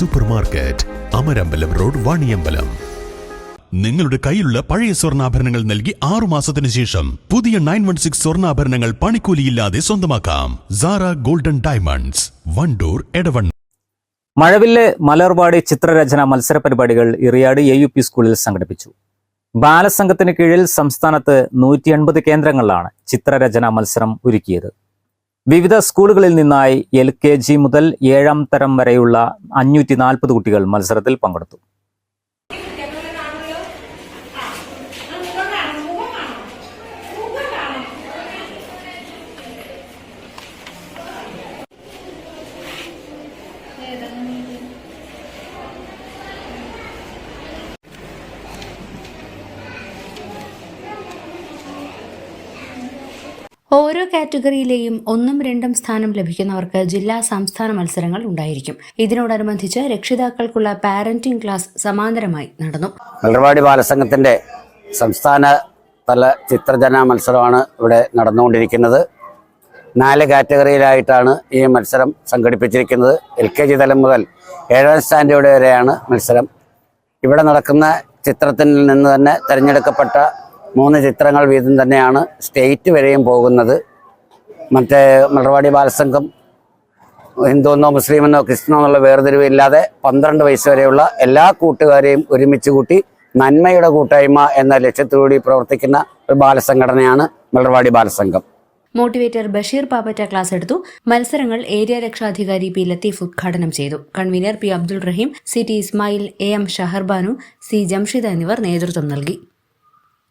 Super market Amarambalam road Vaniyambalam. നിങ്ങളുടെ കയ്യിലുള്ള പഴയ സ്വർണാഭരണങ്ങൾ നൽകി ആറു മാസത്തിന് ശേഷം പുതിയ നയൻ വൺ സിക്സ് സ്വർണാഭരണങ്ങൾ പണിക്കൂലിയില്ലാതെ സ്വന്തമാക്കാം. സാറ ഗോൾഡൻ ഡയമണ്ട്സ് വണ്ടൂർ എടവൺ മഴവില്ല് മലർവാടി ചിത്രരചന മത്സര പരിപാടികൾ ഇറിയാട് എ യു പി സ്കൂളിൽ സംഘടിപ്പിച്ചു. ബാലസംഘത്തിന് കീഴിൽ സംസ്ഥാനത്ത് നൂറ്റി എൺപത് കേന്ദ്രങ്ങളിലാണ് ചിത്രരചന മത്സരം ഒരുക്കിയത്. വിവിധ സ്കൂളുകളിൽ നിന്നായി എൽ മുതൽ ഏഴാം തരം വരെയുള്ള അഞ്ഞൂറ്റി നാൽപ്പത് കുട്ടികൾ മത്സരത്തിൽ പങ്കെടുത്തു. ഓരോ കാറ്റഗറിയിലെയും ഒന്നും രണ്ടും സ്ഥാനം ലഭിക്കുന്നവർക്ക് ജില്ലാ സംസ്ഥാന മത്സരങ്ങൾ ഉണ്ടായിരിക്കും. ഇതിനോടനുബന്ധിച്ച് രക്ഷിതാക്കൾക്കുള്ള പാരന്റിംഗ് ക്ലാസ് സമാന്തരമായി നടന്നു. അംഗൻവാടി ബാലസംഘത്തിന്റെ സംസ്ഥാന തല ചിത്രജന മത്സരമാണ് ഇവിടെ നടന്നുകൊണ്ടിരിക്കുന്നത്. നാല് കാറ്റഗറിയിലായിട്ടാണ് ഈ മത്സരം സംഘടിപ്പിച്ചിരിക്കുന്നത്. എൽ കെ ജി തലം മുതൽ ഏഴാം സ്റ്റാൻഡേർഡ് വരെയാണ് മത്സരം. ഇവിടെ നടക്കുന്ന ചിത്രത്തിൽ നിന്ന് തന്നെ തിരഞ്ഞെടുക്കപ്പെട്ട മൂന്ന് ചിത്രങ്ങൾ വീതം തന്നെയാണ് സ്റ്റേറ്റ് വരെയും പോകുന്നത്. മറ്റേ മലർവാടി ബാലസംഘം ഹിന്ദുവെന്നോ മുസ്ലിമെന്നോ ക്രിസ്ത്യനോ എന്നുള്ള വേർതിരിവില്ലാതെ പന്ത്രണ്ട് വയസ്സ് വരെയുള്ള എല്ലാ കൂട്ടുകാരെയും ഒരുമിച്ച് കൂട്ടി നന്മയുടെ കൂട്ടായ്മ എന്ന ലക്ഷ്യത്തോടുകൂടി പ്രവർത്തിക്കുന്ന ഒരു ബാലസംഘടനയാണ് മലർവാടി ബാലസംഘം. മോട്ടിവേറ്റർ ബഷീർ പാപ്പറ്റ ക്ലാസ് എടുത്തു. മത്സരങ്ങൾ ഏരിയ രക്ഷാധികാരി പി ലത്തീഫ് ഉദ്ഘാടനം ചെയ്തു. Convener P Abdul Raheem C T Ismail A M Shaharbanu C Jamshid എന്നിവർ നേതൃത്വം നൽകി.